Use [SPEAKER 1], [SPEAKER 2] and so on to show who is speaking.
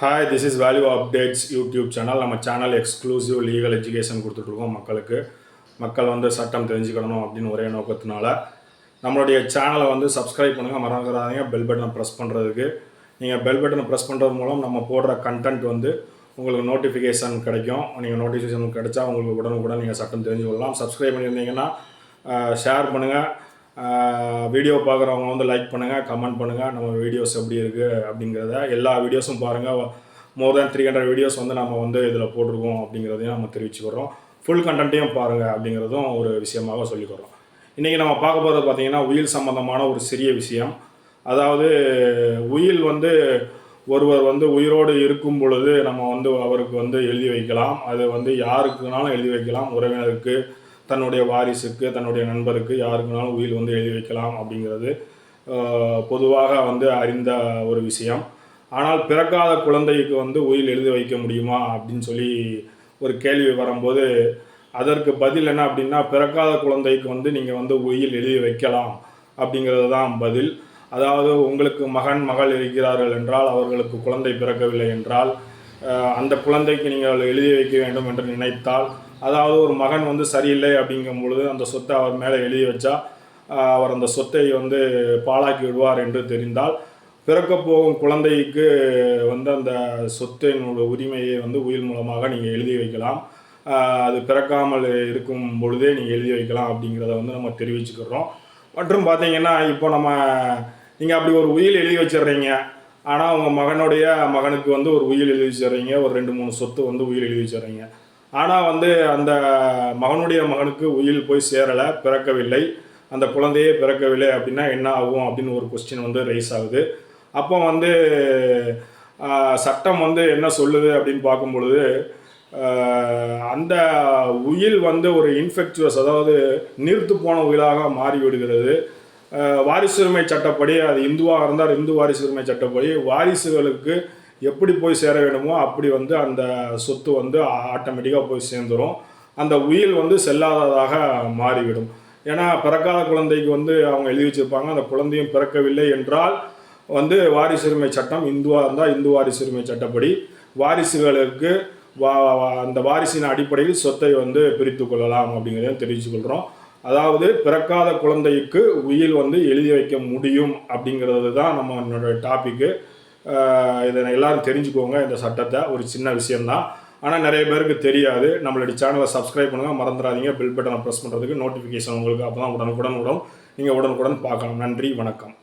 [SPEAKER 1] Hi this is value updates YouTube channel நம்ம channel exclusive legal education கொடுத்துட்ருக்கோம் மக்களுக்கு. மக்கள் வந்து சட்டம் தெரிஞ்சுக்கணும் அப்படின்னு ஒரே நோக்கத்தினால நம்மளுடைய சேனலை வந்து சப்ஸ்கிரைப் பண்ணுங்கள் மறந்துடாதீங்க. பெல் பட்டனை ப்ரெஸ் பண்ணுறதுக்கு நீங்கள் பெல் பட்டனை ப்ரெஸ் பண்ணுறது மூலம் நம்ம போடுற கண்டென்ட் வந்து உங்களுக்கு நோட்டிஃபிகேஷன் கிடைக்கும். நீங்கள் நோட்டிஃபிகேஷன் கிடைச்சா உங்களுக்கு உடனுக்குடன் நீங்கள் சட்டம் தெரிஞ்சுக்கொள்ளலாம். சப்ஸ்கிரைப் பண்ணியிருந்தீங்கன்னா ஷேர் பண்ணுங்கள் வீடியோ பார்க்குறவங்க வந்து லைக் பண்ணுங்கள் கமெண்ட் பண்ணுங்கள் நம்ம வீடியோஸ் எப்படி இருக்குது அப்படிங்கிறத எல்லா வீடியோஸும் பாருங்கள் more than three hundred videos வந்து நம்ம வந்து இதில் போட்டிருக்கோம் அப்படிங்கிறதையும் நம்ம தெரிவிச்சுக்கிறோம். ஃபுல் கண்டென்ட்டையும் பாருங்கள் அப்படிங்கிறதும் ஒரு விஷயமாக சொல்லிக்கிறோம். இன்றைக்கி நம்ம பார்க்க போகிறது பார்த்திங்கன்னா உயில் சம்மந்தமான ஒரு சிறிய விஷயம். அதாவது உயில் வந்து ஒருவர் வந்து உயிரோடு இருக்கும் பொழுது நம்ம வந்து அவருக்கு வந்து எழுதி வைக்கலாம். அது வந்து யாருக்குனாலும் எழுதி வைக்கலாம். உறவினருக்கு தன்னுடைய வாரிசுக்கு தன்னுடைய நண்பருக்கு யாருக்குனாலும் உயில் வந்து எழுதி வைக்கலாம் அப்படிங்கிறது பொதுவாக வந்து அறிந்த ஒரு விஷயம். ஆனால் பிறக்காத குழந்தைக்கு வந்து உயில் எழுதி வைக்க முடியுமா அப்படின்னு சொல்லி ஒரு கேள்வி வரும்போது அதற்கு பதில் என்ன அப்படின்னா பிறக்காத குழந்தைக்கு வந்து நீங்கள் வந்து உயில் எழுதி வைக்கலாம் அப்படிங்கிறது தான் பதில். அதாவது உங்களுக்கு மகன் மகள் இருக்கிறார்கள் என்றால் அவர்களுக்கு குழந்தை பிறக்கவில்லை என்றால் அந்த குழந்தைக்கு நீங்கள் எழுதி வைக்க வேண்டும் என்று நினைத்தால் அதாவது ஒரு மகன் வந்து சரியில்லை அப்படிங்கும் பொழுது அந்த சொத்தை அவர் மேலே எழுதி வச்சா அவர் அந்த சொத்தை வந்து பாழாக்கி விடுவார் என்று தெரிந்தால் பிறக்க போகும் குழந்தைக்கு வந்து அந்த சொத்தினுடைய உரிமையை வந்து உயிர் மூலமாக நீங்கள் எழுதி வைக்கலாம். அது பிறக்காமல் இருக்கும் பொழுதே நீங்கள் எழுதி வைக்கலாம் அப்படிங்கிறத வந்து நம்ம தெரிவிச்சுக்கிறோம். மற்றும் பார்த்தீங்கன்னா இப்போ நம்ம நீங்கள் அப்படி ஒரு உயில் எழுதி வச்சிடுறீங்க. ஆனால் அவங்க மகனுடைய மகனுக்கு வந்து ஒரு உயில் எழுதி சேர்றீங்க ஒரு ரெண்டு மூணு சொத்து வந்து உயிர் எழுதி சேர்றீங்க ஆனால் வந்து அந்த மகனுடைய மகனுக்கு உயில் போய் சேரலை பிறக்கவில்லை. அந்த குழந்தையே பிறக்கவில்லை அப்படின்னா என்ன ஆகும் அப்படின்னு ஒரு கொஸ்டின் வந்து ரைஸ் ஆகுது. அப்போ வந்து சட்டம் வந்து என்ன சொல்லுது அப்படின்னு பார்க்கும் பொழுது அந்த உயில் வந்து ஒரு இன்ஃபெக்சுவஸ் அதாவது நீர்த்து போன உயிலாக மாறி விடுகிறது வாரிசுரிமை சட்டப்படி அது இந்துவாக இருந்தால் இந்து வாரிசுரிமை சட்டப்படி வாரிசுகளுக்கு எப்படி போய் சேர வேண்டுமோ அப்படி வந்து அந்த சொத்து வந்து ஆட்டோமேட்டிக்காக போய் சேர்ந்துடும் அந்த உயில் வந்து செல்லாததாக மாறிவிடும். ஏன்னா பிறக்காத குழந்தைக்கு வந்து அவங்க எழுதி வச்சிருப்பாங்க அந்த குழந்தையும் பிறக்கவில்லை என்றால் வந்து வாரிசுரிமை சட்டம் இந்துவாக இருந்தால் இந்து வாரிசுரிமை சட்டப்படி வாரிசுகளுக்கு வா வா- அந்த வாரிசின் அடிப்படையில் சொத்தை வந்து பிரித்து கொள்ளலாம் அப்படிங்கிறதையும் தெரிவித்துக்கொள்கிறோம் அதாவது பிறக்காத குழந்தைக்கு உயில் வந்து எழுதி வைக்க முடியும் அப்படிங்கிறது தான் நம்ம என்னோட டாப்பிக்கு இதை எல்லாரும் தெரிஞ்சுக்கோங்க இந்த சட்டத்தை. ஒரு சின்ன விஷயந்தான் ஆனால் நிறைய பேருக்கு தெரியாது. நம்மளுடைய சேனலை சப்ஸ்கிரைப் பண்ணுங்கள் மறந்துடாதீங்க. பில் பட்டனை ப்ரெஸ் பண்ணுறதுக்கு நோட்டிஃபிகேஷன் உங்களுக்கு அப்போ தான் உடனுக்குடன் விடும் நீங்கள் உடனுக்குடன் பார்க்கலாம். நன்றி வணக்கம்.